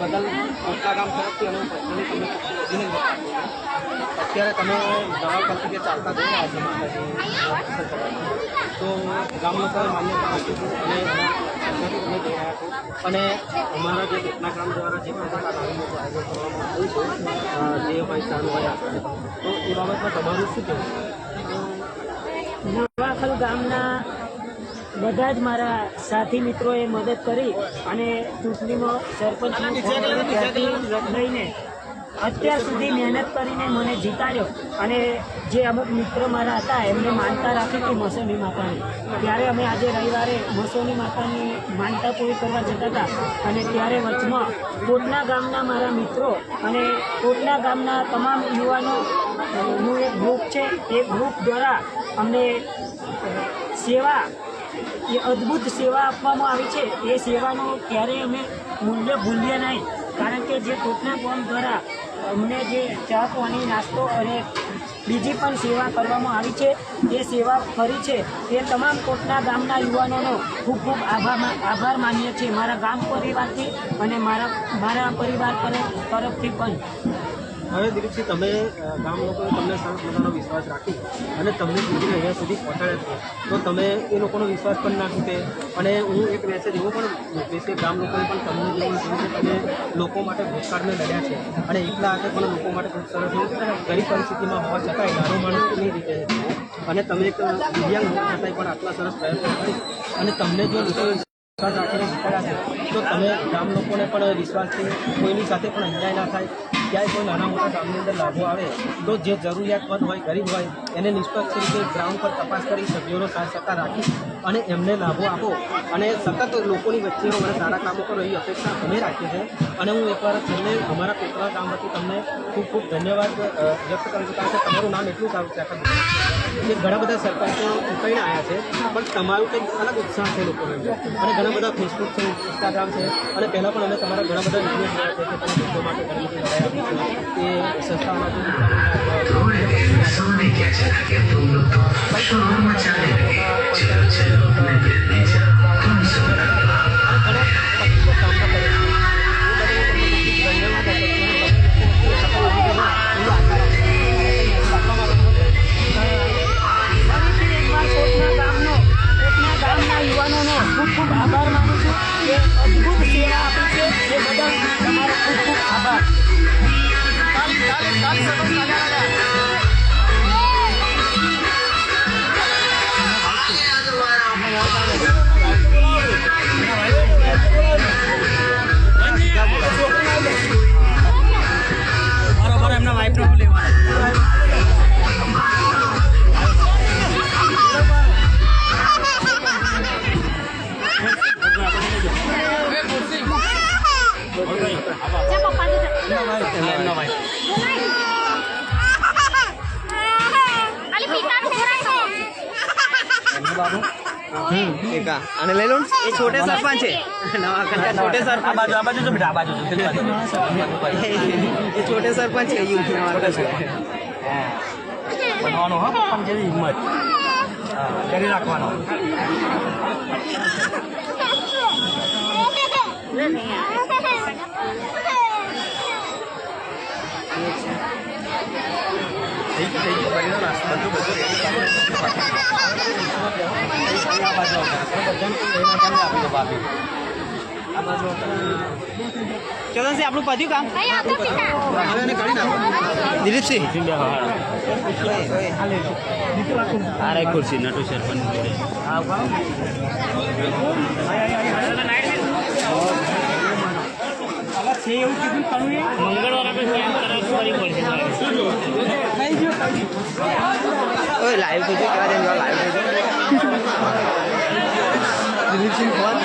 બદલ મોટા ગામ તરફથી અમે અત્યારે તમે દવા પરથી કે ચાલતા કરવા. તો ગામ લોકોએ માન્યતા આપી છે અને તમે જઈ છો અને અમારા જે ઘટનાક્રમ દ્વારા જે નાનું મોટું આયોજન કરવામાં આવ્યું છે જે ભાઈ સારું હોય તો એ બાબતમાં તમારું શું કહેવું નવાખલ ગામના બધા જ મારા સાથી મિત્રોએ મદદ કરી અને ચૂંટણીમાં સરપંચ લઈને અત્યાર સુધી મહેનત કરીને મને જીતાડ્યો. અને જે અમુક મિત્ર મારા હતા એમને માનતા રાખી હતી મસોની માતાની. ત્યારે અમે આજે રવિવારે મસોની માતાની માનતા પૂરી કરવા જતા હતા. અને ત્યારે વચમાં કોટના ગામના મારા મિત્રો અને કોટના ગામના તમામ યુવાનો નું એક ગ્રુપ છે. એ ગ્રુપ દ્વારા અમને સેવા એ અદ્ભુત સેવા આપવામાં આવી છે. એ સેવાનો ક્યારેય અમે મૂલ્ય ભૂલીએ નહીં. કારણ કે જે કોટના કોમ દ્વારા અમને જે ચા, પાણી, નાસ્તો અને બીજી પણ સેવા કરવામાં આવી છે, એ સેવા કરી છે. એ તમામ કોટના ગામના યુવાનોનો ખૂબ ખૂબ આભાર આભાર માનીએ છીએ. મારા ગામ પરિવારથી અને મારા મારા પરિવાર તરફ તરફથી પણ. હવે દિલીપસિંહ તમે ગામ લોકોએ તમને સરસ મજાનો વિશ્વાસ રાખી અને તમને સુધી અહીંયા સુધી પહોંચાડ્યા છે. તો તમે એ લોકોનો વિશ્વાસ પણ ના તૂટે. અને હું એક મેસેજ એવો પણ મોકલીશ કે ગામ લોકોએ પણ તમને જેવું કીધું કે તમે લોકો માટે ભૂતકાળને લડ્યા છે. અને એકલા હાથે પણ લોકો માટે ખૂબ સરસ ગરીબ પરિસ્થિતિમાં હોવા છતાંય મળે એની રીતે અને તમે એક દિવ્યાંગ હોવા છતાંય પણ આટલા સરસ પ્રયત્નો કરી. અને તમને જો લોકો વિશ્વાસ રાખીને નીકળ્યા છે, તો તમે ગામ લોકોને પણ વિશ્વાસથી કોઈની સાથે પણ અન્યાય ના થાય. ક્યાંય કોઈ નાના મોટા કામની અંદર લાભો આવે, તો જે જરૂરિયાતમંદ હોય, ગરીબ હોય, એને નિષ્પક્ષ રીતે ગ્રાઉન્ડ પર તપાસ કરી સભ્યોનો સાથ સત્તા રાખી અને એમને લાભો આપો. અને સતત લોકોની વચ્ચેનો મને સારા કામો કરો એવી અપેક્ષા અમે રાખીએ છીએ. અને હું એકવાર તમને, અમારા કોતરા ગામ વતી તમને ખૂબ ખૂબ ધન્યવાદ વ્યક્ત કરું છું. કારણ કે તમારું નામ એટલું સારું છે કે ઘણા બધા સરપંચો ઉકાઈને આવ્યા છે, પણ તમારું કંઈક અલગ ઉત્સાહ છે લોકોને અને ઘણા બધા ફેસબુક છે ઇન્સ્ટાગ્રામ છે. અને પહેલાં પણ અમે તમારા ઘણા બધા વીડિયો જોયા છે, કે તમે લોકો માટે ઘણી બધી લડાઈ આપી છે એ સંસ્થાઓના थोड़े देर में सोने क्या चला गया तुम लोग तो शोर मचाने लगे चलो चलो मैं गिरने जा तुम सो रहा ફરીથી એકવાર કોટના ગામનો કોટના ગામના યુવાનોનો ખૂબ ખૂબ આભાર માનું છું કે અદ્ભુત અને લઈ લો એ છોટે સરપંચ છે છોટે સરપંચ આ બાજુ આ બાજુ જો, એ છોટે સરપંચ છે યુ નવા. બનવાનો હા જેવી હિંમત કરી રાખવાનો થઈ ગયું થઈ ગયું બરીનો નાસ્તો બધું બધું ready કરી નાખ્યું. આ બાજુ આવતા. બધાને લઈને કેમ આપી દો ભાભી આ બાજુ આવતા. ચલો સી આપણું પત્યું કામ હવે એને કાઢી નાખો દિલીપસિંહ આ રહી ખુરશી નટુ સરપંચ જોડે આ ઉભા રહો. છે એવું કીધું તમે એ મંગળવારે આપણે કેમ કરવી પડશે ઓય લાઈવ થઈ જાય લાઈવ થઈ દિલીપસિંહ ફોન